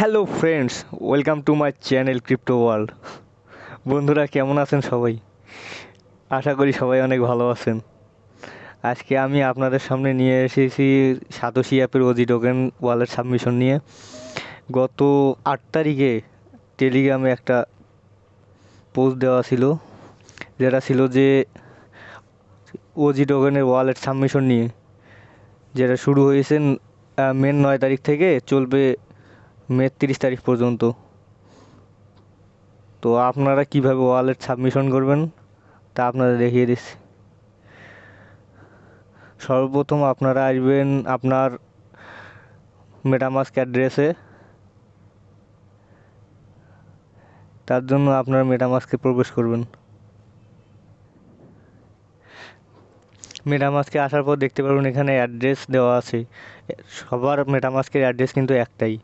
Hello friends welcome to my channel crypto world বন্ধুরা, কেমন আছেন সবাই? আশা করি সবাই অনেক ভালো আছেন। আজকে আমি আপনাদের সামনে নিয়ে এসেছি সাতোশি অ্যাপের ওজি টোকেন ওয়ালেট সাবমিশন নিয়ে। গত আট তারিখে টেলিগ্রামে একটা পোস্ট দেওয়া ছিল, যেটা ছিল যে ওজি টোকেনের ওয়ালেট সাবমিশন নিয়ে, যেটা শুরু হয়েছে মেন নয় তারিখ থেকে চলবে মে তিরিশ তারিখ পর্যন্ত। তো আপনারা কীভাবে ওয়ালেট সাবমিশন করবেন, তা আপনাদের দেখিয়ে দিচ্ছি। সর্বপ্রথম আপনারা আসবেন আপনার মেটামাস্ক অ্যাড্রেসে তার জন্য আপনার মেটামাস্কে প্রবেশ করবেন। মেটামাস্কে আসার পর দেখতে পারবেন এখানে অ্যাড্রেস দেওয়া আছে। সবার মেটামাস্কের অ্যাড্রেস কিন্তু একটাই।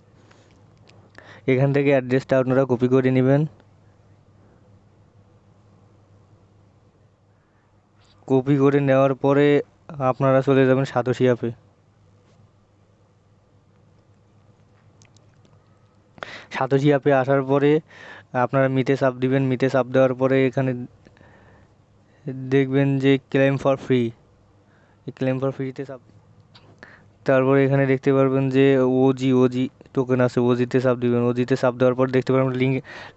এখান থেকে অ্যাড্রেসটা আপনারা কপি করে নেবেন। কপি করে নেওয়ার পরে আপনারা চলে যাবেন সাতোশি অ্যাপে সাতোশি অ্যাপে আসার পরে আপনারা মিতে চাপ দিবেন, মিতে চাপ দেওয়ার পরে এখানে দেখবেন যে claim for free claim for ফ্রিতে চাপ তারপরে এখানে দেখতে পারবেন যে ওজি ওজি টোকেন আছে ওজিতে চাপ দিবেন। ওজিতে চাপ দেওয়ার পর দেখতে পারবেন লিঙ্ক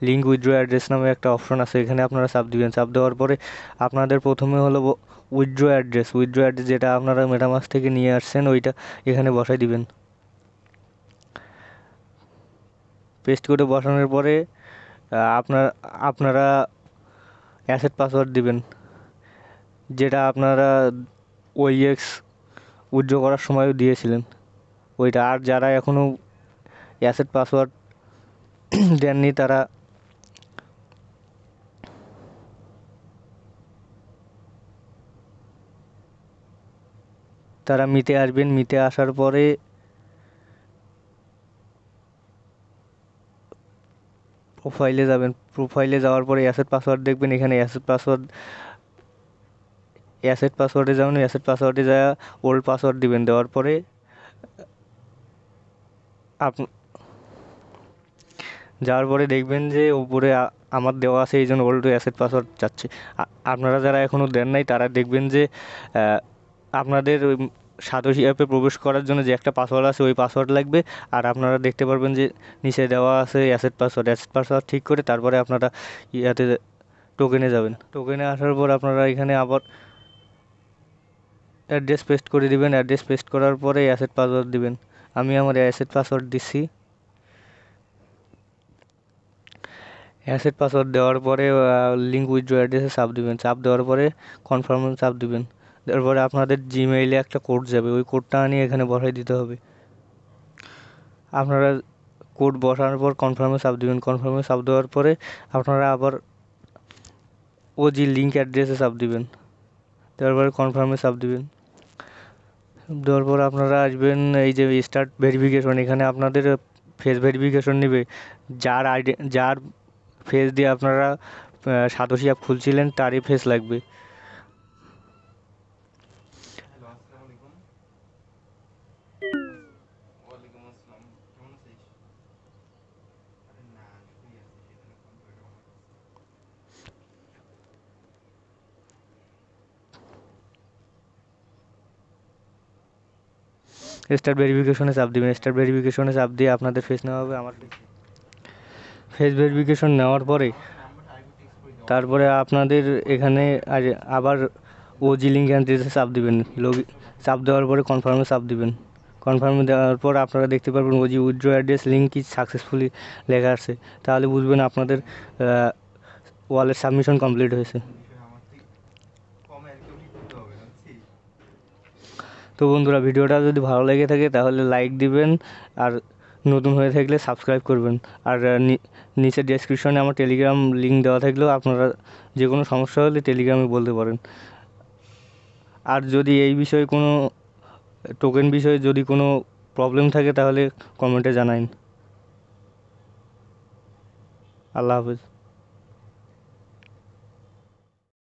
লিঙ্ক উইথড্র অ্যাড্রেস নামে একটা অপশন আছে। এখানে আপনারা চাপ দিবেন। চাপ দেওয়ার পরে আপনাদের প্রথমে হলো উইথড্র অ্যাড্রেস উইথড্র অ্যাড্রেস যেটা আপনারা মেটামাস থেকে নিয়ে আসছেন, ওইটা এখানে বসাই দিবেন। পেস্ট করে বসানোর পরে আপনার, আপনারা অ্যাসেট পাসওয়ার্ড দিবেন। যেটা আপনারা ওইএক্স উইথড্র করার সময়ও দিয়েছিলেন। ওইটা আর যারা এখনও অ্যাসেট পাসওয়ার্ড দেননি তারা তারা মিতে আসবেন। মিতে আসার পরে প্রোফাইলে যাবেন। প্রোফাইলে যাওয়ার পরে অ্যাসেট পাসওয়ার্ড দেখবেন। এখানে অ্যাসেট পাসওয়ার্ড অ্যাসেট পাসওয়ার্ডে যাবেন অ্যাসেট পাসওয়ার্ডে যা ওল্ড পাসওয়ার্ড দিবেন। দেওয়ার পরে আপ যাওয়ার পরে দেখবেন যে উপরে আমার দেওয়া আছে এই জন্য ওল্ড অ্যাসেট পাসওয়ার্ড যাচ্ছে আপনারা যারা এখনও দেন নাই, তারা দেখবেন যে আপনাদের ওই সাতোশি অ্যাপে প্রবেশ করার জন্য যে একটা পাসওয়ার্ড আছে, ওই পাসওয়ার্ড লাগবে। আর আপনারা দেখতে পারবেন যে নিচে দেওয়া আছে অ্যাসেট পাসওয়ার্ড অ্যাসেট পাসওয়ার্ড ঠিক করে তারপরে আপনারা ইয়াতে টোকেনে যাবেন। টোকেনে আসার পর আপনারা এখানে আবার অ্যাড্রেস পেস্ট করে দিবেন অ্যাড্রেস পেস্ট করার পরে অ্যাসেট পাসওয়ার্ড দিবেন। আমি আমার অ্যাসেট পাসওয়ার্ড দিচ্ছি অ্যাসেট পাসওয়ার্ড দেওয়ার পরে লিঙ্ক উইথড্র অ্যাড্রেসে চাপ দিবেন। চাপ দেওয়ার পরে কনফার্ম চাপ দিবেন। তারপরে আপনাদের জিমেইলে একটা কোড যাবে। ওই কোডটা আনিয়ে এখানে বসাই দিতে হবে। আপনারা কোড বসানোর পর কনফার্মে চাপ দিবেন। কনফার্মে চাপ দেওয়ার পরে আপনারা আবার ও জি লিঙ্ক অ্যাড্রেসে চাপ দিবেন। তারপরে কনফার্মে চাপ দিবেন। দেওয়ার পর আপনারা আসবেন, এই যে স্টার্ট ভেরিফিকেশন এখানে আপনাদের ফেস ভেরিফিকেশন নেবে। যার আইডি যার ফেস দিয়ে আপনারা সাতশি অ্যাপ খুলছিলেন, তারই ফেস লাগবে ওয়ালাইকুম আসসালাম কেমন আছিস আরে না শুই আছি সেখানে ফোন করে আমার স্টার্ট ভেরিফিকেশনে চাপ দিবেন। স্টার ভেরিফিকেশনে চাপ দিয়ে আপনাদের ফেস নেওয়া হবে, আমার ফেস ভেরিফিকেশন নেওয়ার পরে, তারপরে আপনাদের এখানে আবার ওজি লিঙ্ক অ্যান্ট্রিতে চাপ দিবেন। লগ চাপ দেওয়ার পরে কনফার্মে চাপ দিবেন। কনফার্মে দেওয়ার পর আপনারা দেখতে পারবেন ওজি উইথড্র অ্যাড্রেস লিঙ্ক কি সাকসেসফুলি লেখা আছে। তাহলে বুঝবেন আপনাদের ওয়ালেট সাবমিশন কমপ্লিট হয়েছে বিষয় আমার থেকে কমে আর কেউ লিখতে হবে বুঝছিস তো বন্ধুরা ভিডিওটা যদি ভালো লেগে থাকে তাহলে লাইক দিবেন আর নতুন হয়ে থাকলে সাবস্ক্রাইব করবেন। আর আহ, নি- নিচে ডেসক্রিপশনে আমার টেলিগ্রাম লিঙ্ক দেওয়া থাকলেও আপনারা যে কোনো সমস্যা হলে টেলিগ্রামে বলতে পারেন। আর যদি এই বিষয়ে কোনো টোকেন বিষয়ে যদি কোনো প্রবলেম থাকে তাহলে কমেন্টে জানাইন। আল্লাহ হাফেজ।